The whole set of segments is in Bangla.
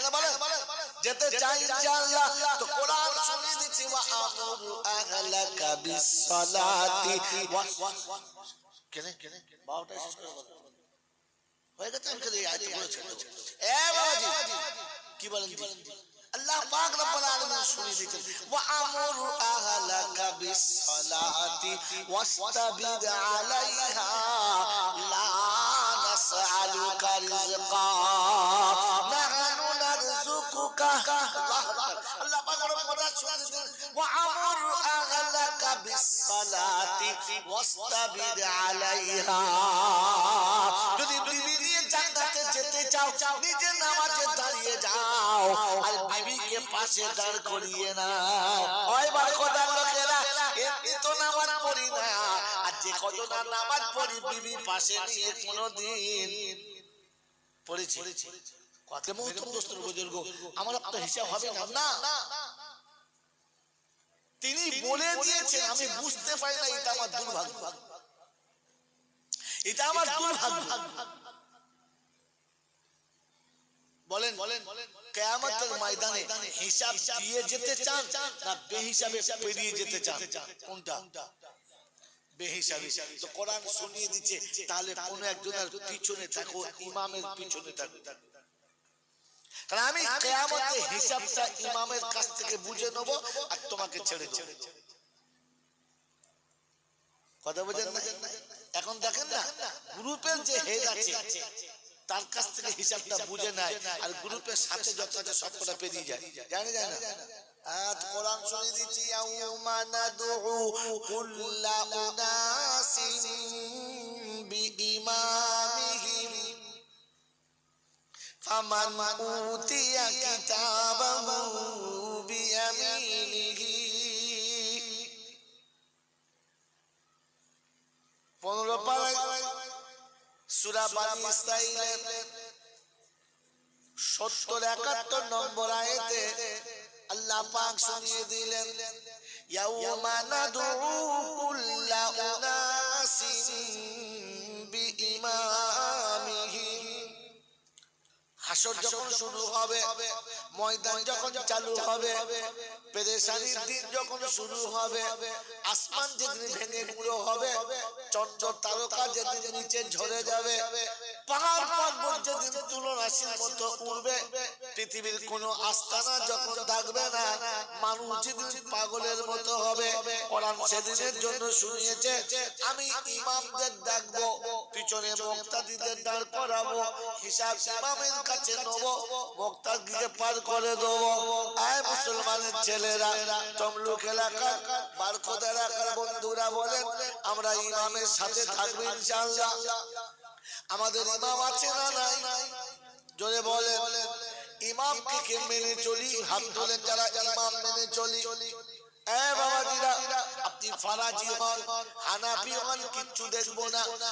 তাই না বলেন যেতে চাই ইনশাআল্লাহ তো কোরআন শুনিয়ে দিচ্ছি ওয়া আমুরু আহলাকা বিসসালাতি ওয়া কেনে কেনে বারোটা শেষ করে বলো। হয়ে গেছে? আমি এই আয়াতটা পড়ে এ বাবাজি কি বলেন আল্লাহ পাক রব্বুল আলামিন শুনিয়ে দিয়েছেন ওয়া আমুরু আহলাকা বিসসালাতি ওয়াস্তাবিদ আলাইহা লা নাসআলুকা রিজকা নাহনু যদি বিবি যেতে চাও, নিজে নামাজে দাঁড়িয়ে যাও, আর বিবিকে পাশে দাঁড় করিয়ে না ওই বার লোকেরা, এমনি তো নামাজ পড়ি না। আর যে কত না নামাজ পড়ি, বিবি পাশে নিয়ে কোনোদিন পড়েছি। কত মহত্তম দোস্তর বুজুর্গ আমার আপনার হিসাব হবে না না। তিনি বলে দিয়েছেন আমি বুঝতে পারি না এটা আমার দুর্ভাগ্য। এটা আমার দুর্ভাগ্য। বলেন বলেন কেয়ামতের ময়দানে হিসাব দিয়ে যেতে চান না বেহিসাবে পেরিয়ে যেতে চান? কোনটা? বেহিসাবে। তো কোরআন শুনিয়ে দিচ্ছে তাহলে কোন একজনের পিছনে থাকো ইমামের পিছনে থাকো। কারণ আমি কেয়ামতে হিসাবটা ইমামের কাছ থেকে বুঝে নেব আর তোমাকে ছেড়ে দেবো। কথা বোঝেন না এখন দেখেন না গ্রুপের যে হেড আছে তার কাছ থেকে হিসাবটা বুঝে নেয় আর গ্রুপের সাথে যত আছে সবকটা পেরিয়ে যায়। জানে যায় না আজ কোরআন শুনে দিচ্ছি ইয়াউমা নাদউ কুল্লা উনাসিন। ফামান উতিয়া কিতাবাহু বিয়ামিনিহি। পনেরো সত্তর একাত্তর নম্বর আয়েতে আল্লাহ পাক শুনিয়ে দিলেন, ইয়াউমা নাদউ কুল্লা উনাসিন হাসর যখন শুরু হবে, ময়দান যখন চালু হবে, পেরেশানির দিন যখন শুরু হবে, আসমান যেদিন ভেঙে গুঁড়ো হবে, চন্দ্র তারকা যেদিন নিচে ঝরে যাবে, পাহাড় পর্বত যেদিন মতো উড়বে, পৃথিবীর কোনো আস্তানা যখন থাকবে না, মানুষ যেদিন পাগলের মতো হবে, কোরআন সেদিনের জন্য শুনিয়েছে, আমি ইমামদের ডাকবো, পিছনে মুক্তাদিদের দাঁড় করাবো, হিসাব ইমামের কাছে নেব মুক্তাদিকে পার করে দেবো। আয় মুসলমানের ছেলেরা, তমলুক এলাকার বারকোদ এলাকার বন্ধুরা বলেন, আমরা ইমামের সাথে থাকব ইনশাআল্লাহ। আমাদের ইমাম আছে না নাই? জোরে বলেন। ইমামকে কে মেনে চলি? হাত তোলেন যারা ইমাম মেনে চলি।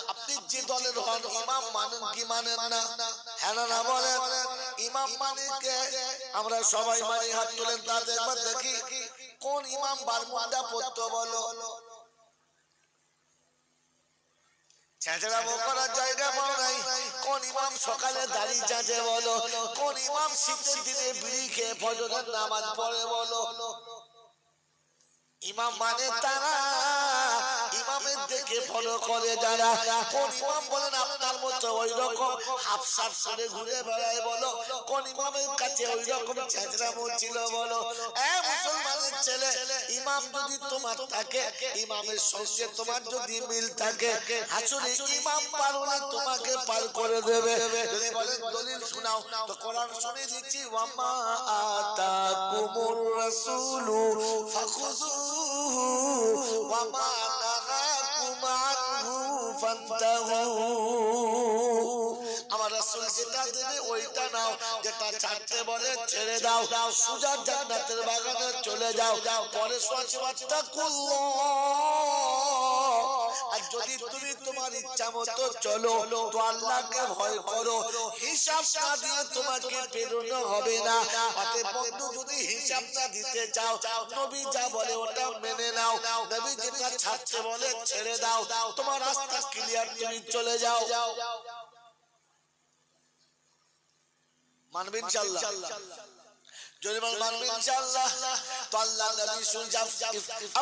আপনি যে দলের হন, ইমাম মানেন কি মানেন না? হ্যাঁ না না বলেন, ইমাম মানে আমরা সবাই মানি হাত তোলেন, তাদের একবার দেখি কোন ইমাম বারমুন্ডা পড়তো করার জায়গা নাই। কোন ইমাম সকালে দাড়ি চাঁচে বলো, কোন ইমাম শীতের দিনে বিড়ি খেয়ে ফজরের নামাজ পড়ে বলো। ইমাম মানে তারা ইমামের দেখে ফলো করে যারা, কোন ইমাম বলেন, আপনার মতো ওই রকম হাফ সাফ করে ঘুরে বেড়ায় বলো, কোন ইমামের কাছে ওই রকম বলো? মুসলমানের ছেলে, ইমাম যদি তোমার থাকে, ইমামের সঙ্গে তোমার যদি মিল থাকে, আসলে ইমাম পারলে তোমাকে পার করে দেবে। যদি বলেন, দলিল শোনাও। তো কোরআন শুনে দিচ্ছি, ওয়ামা আতাকুমুর রাসূলু ফাখুযুহু, ওয়ামা আমার রাসূল যেটা দেবে ওইটা নাও, যেটা ছাড়তে বলে ছেড়ে দাও। সুজা জান্নাতের বাগানে চলে যাও। পরে সচবাচ্চা করল। আর যদি তুমি তোমার ইচ্ছা মতো চলো তো আল্লাহকে ভয় করো। হিসাব না দিয়ে তোমাকে প্রেরণা হবে না। অতএব বন্ধু যদি হিসাব না দিতে চাও নবী যা বলে ওটা মেনে নাও। নবী যেটা ছাড়তে বলে ছেড়ে দাও। তোমার রাস্তা ক্লিয়ার তুমি চলে যাও। মানবেন ইনশাআল্লাহ যদি বল ইনশাআল্লাহ তো আল্লাহ নবী শুনছে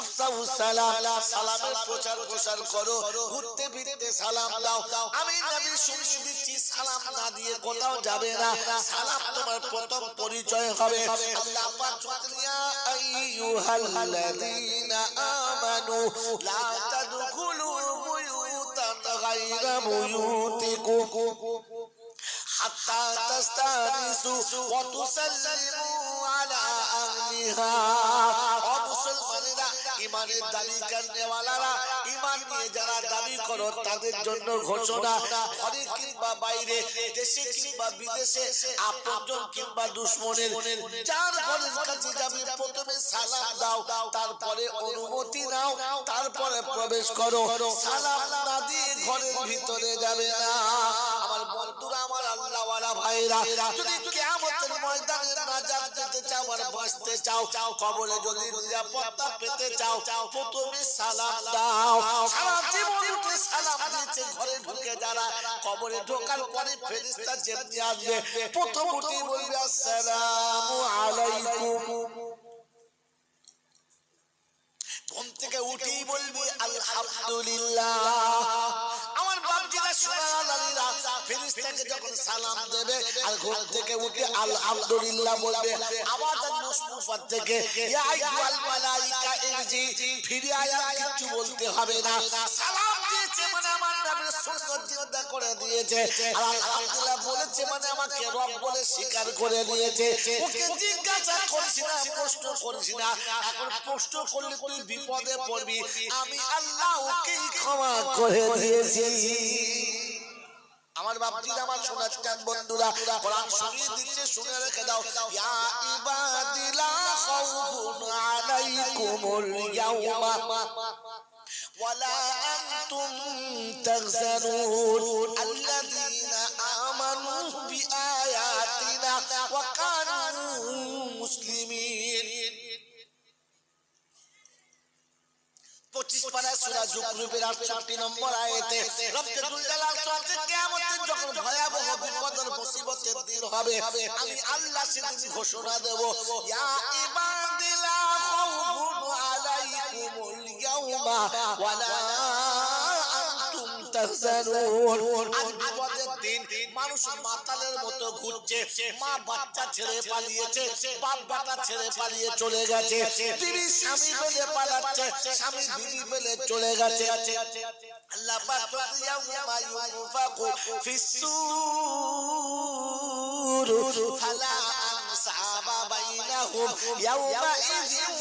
আফসাউ সালাম সালামের প্রচার প্রসার করো ঘুরতে ফিরতে সালাম দাও। আমি নবী শুনিয়ে দিচ্ছি সালাম না দিয়ে কোথাও যাবে না। সালাম তোমার প্রথম পরিচয় হবে। আল্লাহ পাক চুতলিয়া আইয়ুহাল্লাযীনা আমানু লা তাদখুলু বুয়ুতান গায়রা বুয়ুতিকুম। حتى تستانسوا وتسلموا على أهلها মুসলমানেরা ইমানের দাবি করনেওয়ালারা ইমান নিয়ে যারা দাবি করো তাদের জন্য ঘোষণা ঘরে কিংবা বাইরে দেশে কিংবা বিদেশে আপনজন কিংবা দুশ্মনের যার ঘরের কাছে যাবে প্রথমে সালাম দাও তারপরে অনুমতি নাও তারপরে প্রবেশ করো সালাম না দিয়ে ঘরের ভিতরে যাবে না আমার চাও চাও প্রথমে ঘরে ঢোকার পরে ফেরেশতা যেমনি আসবে প্রথম উঠে বলবে আসসালামু সালাম দেবে আর ঘুম থেকে উঠে আলহামদুলিল্লাহ বলবে আওয়াজ মুসফুফাত থেকে মালাইকা ইরজি, ফিরে আয়া কিছু বলতে হবে না। সালাম দিয়েছে মানে আমার জিন্দা করে দিয়েছে। আর আলহামদুলিল্লাহ বলেছে মানে আমাকে রব বলে স্বীকার করে ওকে জিজ্ঞাসা করিস না, প্রশ্ন করিস না। এখন প্রশ্ন করলে তুই বিপদে পড়বি। আমি আল্লাহ ওকেই ক্ষমা করে দিয়েছি। আমার বাপজির আমার শোনাচ্ছেন বন্ধুরা কোরআন শুনিয়ে দিচ্ছে শুনে রেখে দাও ইয়া ইবাদিলা খাউফুন আলাইকুমুল ইয়াউমা ولا أنتم تغزنون الذين آمنوا بآياتنا وكانوا مسلمين পঁচিশ পারা সুরা জুকরুবের আটষট্টি নম্বর আয়েতে জালাল কিয়ামতের যখন ভয়াবহ বিপদের দিন হবে আমি আল্লাহ সেদিন ঘোষণা দেব ইয়া ইবাদিলা খাউফুন আলাইকুমুল ইয়াউমা ওয়ালা আনতুম তাহজানুন। আজ বিপদের দিন মানুষ মাতালের মতো ঘুরছে। মা বাচ্চা ছেড়ে পালিয়েছে, বাপ বাটা ছেড়ে পালিয়ে চলে গেছে। বিবি স্বামী ফেলে পালাচ্ছে, স্বামী বিবি ফেলে চলে গেছে। আল্লাহ পাক ইয়াউমা ইউনফাকু ফিস-সূর, ফালা আনসাবা বাইনাহুম, ইয়াউমাইযিন ওয়ালা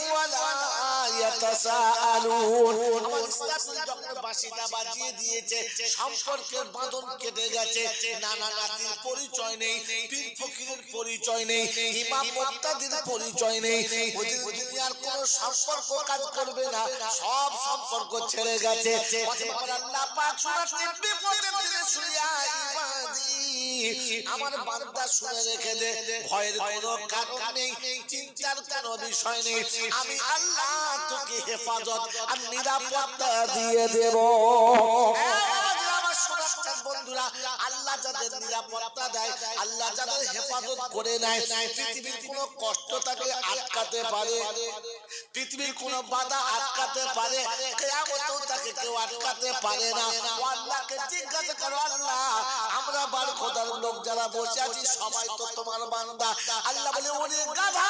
বাজিয়ে দিয়েছে সম্পর্কের বাঁধন কেটে গেছে নানা নাতির পরিচয় নেই পীর ফকিরের পরিচয় নেই ইমাম মুক্তাদির পরিচয় নেই ওদের দুনিয়ার কোন সম্পর্ক কাজ করবে না সব সম্পর্ক ছেড়ে গেছে। আল্লাহ পাক শোনাচ্ছেন বিপদের দিনে শুনিয়া ইবাদি আমার বান্দা শুনে রেখে দে। ভয়ের কোনো কারণ নেই, চিন্তার কোনো বিষয় নেই। আমি আল্লাহ তোকে হেফাজত আর নিরাপত্তা দিয়ে দেব। আল্লাহ যাদের নিরাপত্তা দেয়, আল্লাহ যাদের হেফাজত করে নেয়, পৃথিবীর কোনো কষ্ট তাকে আটকাতে পারে, পৃথিবীর কোনো বাধা আটকাতে পারে, কেয়ামতেও তাকে কেউ আটকাতে পারে না। আল্লাহকে জিজ্ঞাসা করো, আল্লাহ, আমরা বার খোদার লোক যারা বসে আছি, সবাই তো তোমার বান্দা। আল্লাহ বলে, ওরে গাধা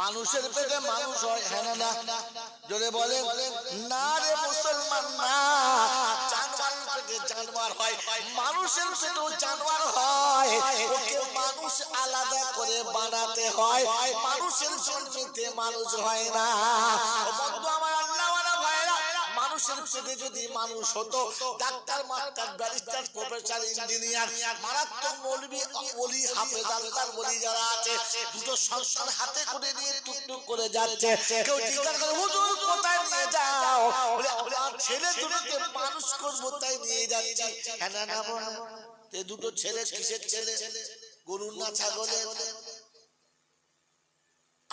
মানুষের পেটে মানুষ হয় হ্যাঁ না যদি জোরে বলে না রে মুসলমান না জানোয়ারের পেটে জানোয়ার হয় মানুষের পেটেও জানোয়ার হয়। ওকে মানুষ আলাদা করে বানাতে হয়। মানুষের জন্মিতে মানুষ হয় না। বন্ধু আমার মানুষের পেটে যদি মানুষ হতো, doctor master, barrister, professor, engineer, মারাত্মক মৌলবি বলি হাফেজ আল্লাহর বলি যারা আছে, দুটো সন্তান হাতে করে নিয়ে টুকটুক করে যাচ্ছে। কেউ জিজ্ঞাসা করে, হুজুর, কোথায় নিয়ে যাও? ছেলে দুটোকে মানুষ করব, তাই নিয়ে যাচ্ছি। হ্যাঁ না না। দুটো ছেলে কিসের ছেলে? গরুর না ছাগলের?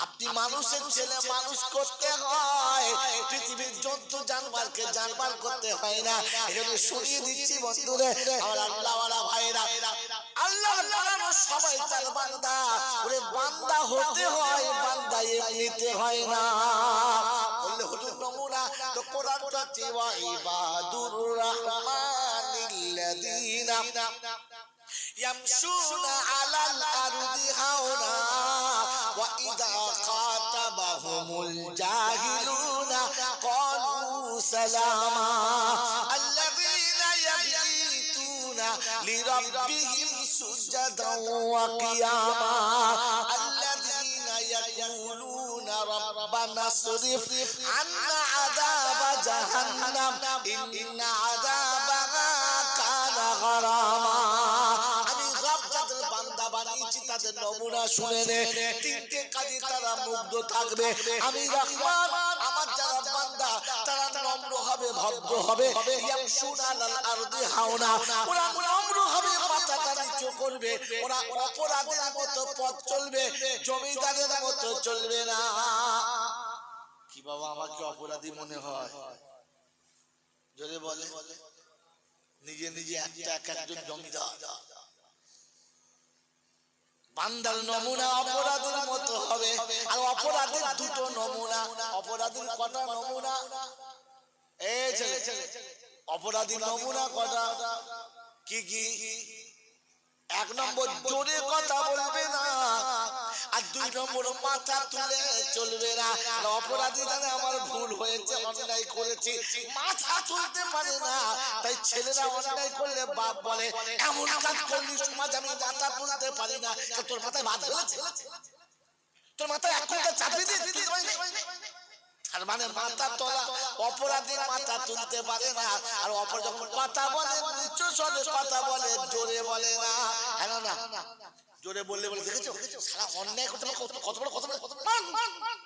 আপনি মানুষের ছেলে, মানুষ করতে হয়। পৃথিবীর জন্তু জানবারকে জানবার করতে হয় না। এজন্য শুনিয়ে দিচ্ছি বন্ধুরে, আমার আল্লাহওয়ালা ভাইরা। আল্লাহ সবাই তার বান্দা। ওরে বান্দা হতে হয়, বান্দা এমনিতে হয় না। বললে, হুজুর নমুনা, তো কোরআনটা ওয়া ইবাদুর রহমানিল্লাযিনা ইয়ামশুনা আলাল আরদি হাওনা। وإذا خاطبهم الجاهلون قالوا سلاما الذين يبيتون لربهم سجدا وقياما الذين يقولون ربنا اصرف عنا عذاب جهنم إن عذابها كان غراما তাদের নমুনা শুনে নে। তিনটে কাজে তারা মুগ্ধ থাকবে। আমি রহমান আমার যারা বান্দা তারা নম্র হবে ভদ্র হবে। হাওনা। ওরা নম্র হবে মাথাটা নিচু করবে। ওরা অপরাধের মতো পথ চলবে। জমিদারের মতো চলবে না। কি বাবা আমাকে অপরাধী মনে হয়? যদি বলে নিজে নিজে একটা এক একজন জমিদার। বান্দার নমুনা অপরাধের মতো হবে। আর অপরাধের দুটো নমুনা। অপরাধের কটা নমুনা? এই ছেলে অপরাধীর নমুনা কটা? কি কি? এক নম্বর জোরে কথা বলবে না। আর দুই নম্বর মাথা তুলে চলবে না। অপরাধী জানে আমার ভুল হয়েছে, অন্যায় করেছি। মাথা তুলতে পারে না। তাই ছেলেরা অন্যায় করলে বাপ বলে, এমন কাজ করলি সমাজ, আমি মাথা তুলতে পারি না। তোর মাথায় হয়েছে? তোর মাথায় এখন চাপিয়ে দিয়ে দিতে তার মানে মাথা তোলা অপরাধী মাথা তুলতে পারে না আর অপর যখন কথা বলে নিচু স্বরে কথা বলে জোরে বলে না হ্যাঁ না জোরে বললে বলে দেখেছ সারা অন্যায় করতে কত- কত বড় কত মান, মান, মান।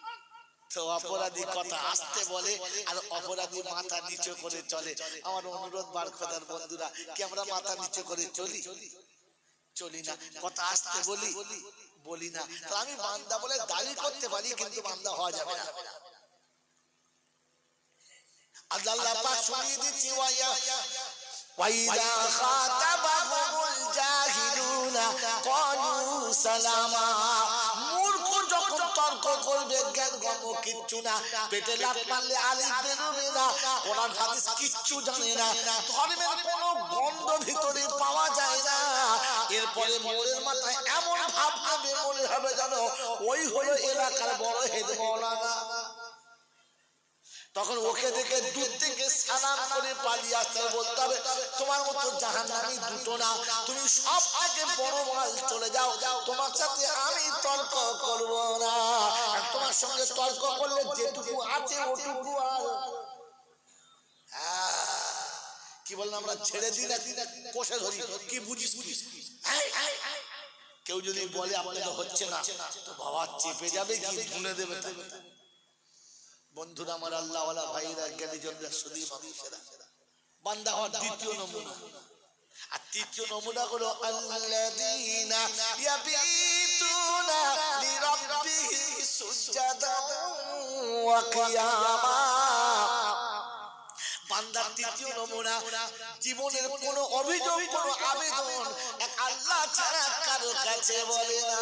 তো অপরাধী কথা আসতে বলে আর অপরাধী মাথা নিচু করে চলে আমার অনুরোধ বার করার বন্ধুরা কি আমরা মাথা নিচু করে চলি চলি না কথা আসতে বলি বলি না আমি বান্দা বলে দাবি করতে পারি কিন্তু বান্দা হওয়া যাবে না আল্লাহ পাক শুনিয়ে দিচ্ছি ওয়া وإذا خاطبهم الجاهلون قالوا سلاما মূর্খ যখন তর্ক করবে জ্ঞান গম কিচ্ছু না পেটে লাত মারলে আলিফ বেরোবে না কোরআন হাদিস কিচ্ছু জানে না ধর্মের কোনো গন্ধ ভিতরে পাওয়া যায় না এরপরে মোড়ের মাথায় এমন ভাব নেবে মনে হবে যেন ওই হলো এলাকার বড় হেদ মৌলানা তখন ওকে দেখে দূর থেকে সালাম করে পালিয়ে আসতে বলতে হবে তোমার মতো জাহান্নামী দুটো না তুমি সব থেকে বড় মাল চলে যাও তোমার সাথে আমি তর্ক করব না তোমার সঙ্গে তর্ক করলে যেটুকু আছে ওটুকু আর কি বললাম আমরা ছেড়ে দিই না কষে ধরি কি বুঝিস বুঝিস। কেউ যদি বলে আপনাকে হচ্ছে না তো বাবা চেপে যাবে কি ধুনে দেবে। বন্ধুরা আমার আল্লাহ ওয়ালা ভাইরা মানুষেরা বান্দা হওয়ার দ্বিতীয় নমুনা। আর তৃতীয় নমুনা হলো বান্দার তৃতীয় নমুনা, জীবনের কোন অভিযোগ, কোন আবেদন এক আল্লাহ ছাড়া কারও কাছে বলে না।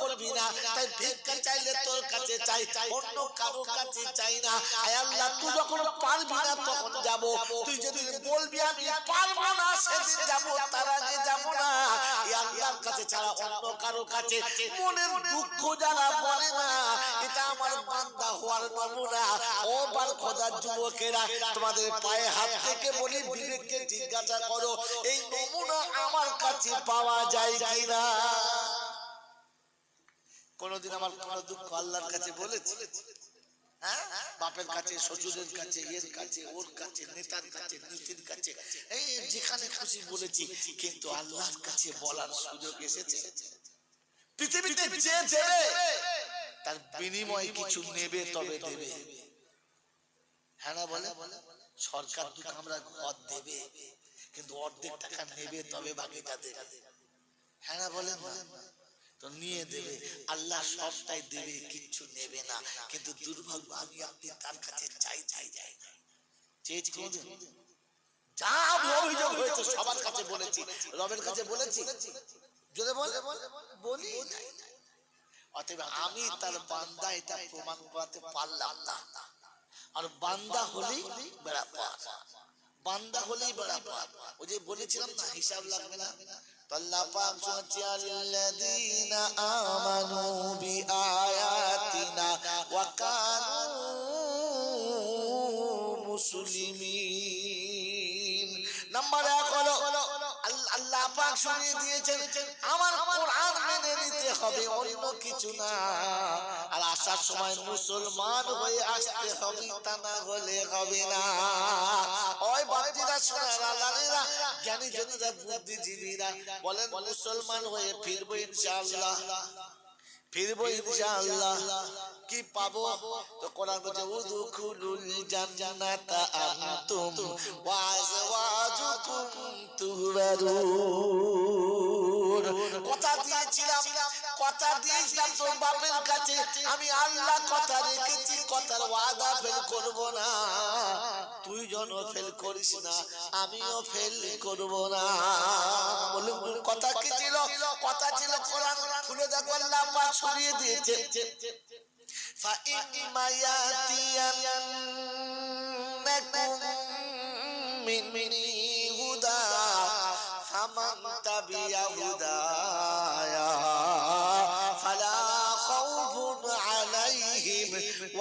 করবি না, তাই ভিক্ষা চাইলে তোর কাছে চাই, অন্য কারও কাছে চাই না। আয় আল্লাহ, তুই যখন পারবি না তখন যাব। তুই যদি বলবি, আমি পারব না, সেদিন যাব, তার আগে যাব না। এ আল্লাহর কাছে ছাড়া অন্য কারও কাছে মনের দুঃখ যারা বলে না, এটা আমার বান্দা হওয়ার নমুনা। ও বার খোদার যুবকেরা, তোমাদের পায়ে হাত থেকে বলি, বিবেককে জিজ্ঞাসা করো, এই নমুনা আমার কাছে পাওয়া যায় কিনা? কোনদিন আমার কোনো দুঃখ আল্লাহর কাছে বলেছে? হ্যাঁ? বাপের কাছে ওর কাছে বলেছি আল্লাহর কাছে বলার পৃথিবীতে তার বিনিময়ে কিছু নেবে, তবে দেবে। হ্যাঁ বলে? সরকার দু কামরা ঘর দেবে, কিন্তু অর্ধেক টাকা নেবে, তবে বাকিটা দেবে হ্যাঁ বলেন না? নিয়ে দেবে, আল্লাহ সবটাই দেবে নেবে না। কিন্তু দুর্ভাগ্য আমি আপনি তার কাছে চাই চাই যাই না। চেয়েছি কোনদিন? যা অভিযোগ হয়েছে, সবার কাছে বলেছি, রবের কাছে বলেছি। যদি বলি অতএব আমি তার বান্দা, এটা প্রমাণ করাতে পারলাম না। আর বান্দা হলেই বেড়া পার বান্দা হলেই বেড়া পার ওই যে বলেছিলাম না, হিসাব লাগবে না। তো আল্লাহ পাক শুনাচ্ছে আল্লাযীনা আমানু বিআয়াতিনা ওয়া কানু মুসলিমিন। নাম্বার এক হলো আল্লাহ- আল্লাহ পাক শুনিয়ে দিয়েছেন, আমার কোরআন মেনে নিতে হবে, অন্য কিছু না। আর আসার সময় মুসলমান হয়ে আসতে হবে তা না হলে হবে না। ওই বাপ্তিরা শোনার জ্ঞানী জনীরা বুদ্ধিজীবীরা বলেন মুসলমান হয়ে ফিরবো ইনশাআল্লাহ। ফিরবো ইনশাআল্লাহ। কি পাবো? তো কোরআন বলছে উদখুলুল জান্নাতা আনতুম ওয়া আজওয়াজুকুম তুহবারুন। কথা দিয়েছিলাম। কথা দিয়েছিলাম তোর বাপের কাছে আমি আল্লাহ কথা রেখেছি কথার ওয়াদা ফেল করব না তুই জন ফেল করিস না আমিও ফেল করব না বলুন কথা কি ছিল কথা ছিল কোরআন খুলে দেখো আল্লাহ পাক ছড়িয়ে দিয়েছে فإما يأتينكم مني هدى فمن تبع هدايا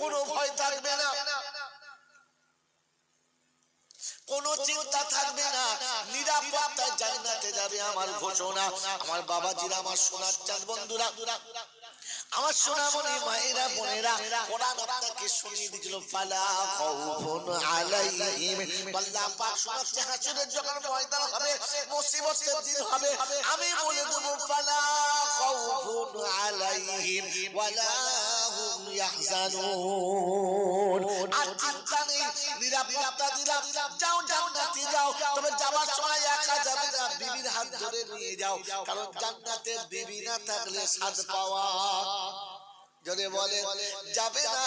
কোনো ভয় থাকবে না। কোনো চিন্তা থাকবে না। নিরাপত্তায় জান্নাতে যাবে আমার ঘোষণা। আমার বাবাজিরা, আমার সোনার চাঁদ বন্ধুরা, আমার সোনামণি মায়েরা, বোনেরা, কোরআন আপনাকে শুনিয়ে দিয়েছিল, ফালা খাউফুন আলাইহিম। আল্লাহ পাক শোনাচ্ছে, হাসরের যখন ময়দান হবে, মুসিবতের দিন হবে, আমি বলে দেব, ফালা খাউফুন আলাইহিম, ওয়ালা হুম ইয়াহজানুন আর চিন্তা নেই নিরাপত্তা দিলাম। যাও জান্নাতে যাও। তবে যাওয়ার সময় একা যাবে না, বিবির হাত ধরে নিয়ে যাও। কারণ জান্নাতের বিবি না থাকলে স্বাদ পাওয়া যদি বলে, যাবে না।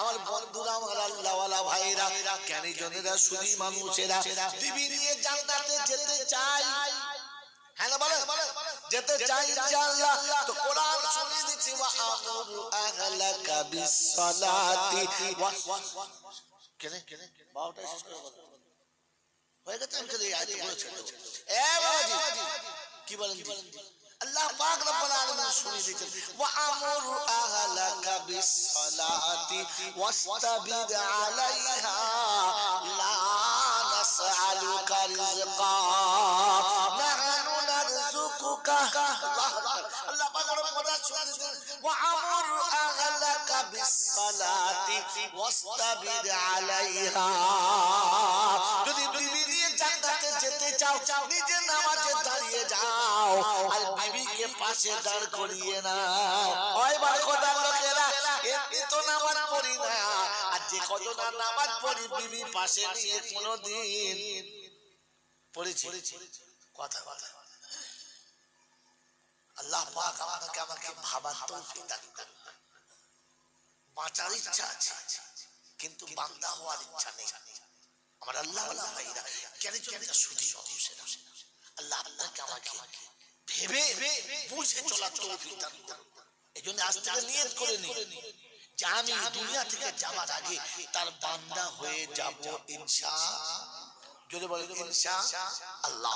আমার বন্ধুরা, আমার আল্লাহওয়ালা ভাইরা জ্ঞানী জনেরা শুধু মানুষেরা, বিবি নিয়ে জান্নাতে যেতে চাই। হ্যাঁ বলে যেতে চাই ইনশাআল্লাহ, তো কোরআন শুনিয়ে দিচ্ছি, ওয়া আমুরু আহলাকা বিসসালাতি ওয়া কেনে কেনে বারোটা শেষ করে বলো। হয়ে গেছে, আমি খালি আয়াত বলেছি এ বাবাজি, কি বলেন? আল্লাহ পাক রব্বুল আলামিন শুনিয়ে দিয়েছেন, ওয়া আমুরু আহলাকা বিসসালাতি ওয়াস্তাবিদ আলাইহা লা নাসআলুকা রিজকা নিজে নামাজে দাঁড়িয়ে যাও, আর বিবিকে পাশে দাঁড় করিয়ে নাও। ওই বার খোদার লোকেরা এমনি তো নামাজ পড়ি না, আর যে নামাজ পড়ি বিবি পাশে নিয়ে কোনোদিন পড়েছি? কথা কথা। আল্লাহ পাক আপনাকে আমাকে ভাবার তৌফিক দান করুন। বাঁচার ইচ্ছা আছে, কিন্তু বান্দা হওয়ার ইচ্ছা নেই। আমার আল্লাহ আল্লাহ ভাইরা, কেন জন্য সুধী মানুষেরা আল্লাহ আপনাকে আমাকে ভেবে বুঝে চলার তৌফিক দান করুন। এই জন্য আজ থেকে নিয়ত করে নি যে আমি দুনিয়া থেকে যাবার আগে তার বান্দা হয়ে যাব ইনশা। যদি বলেন, ইনশা আল্লাহ।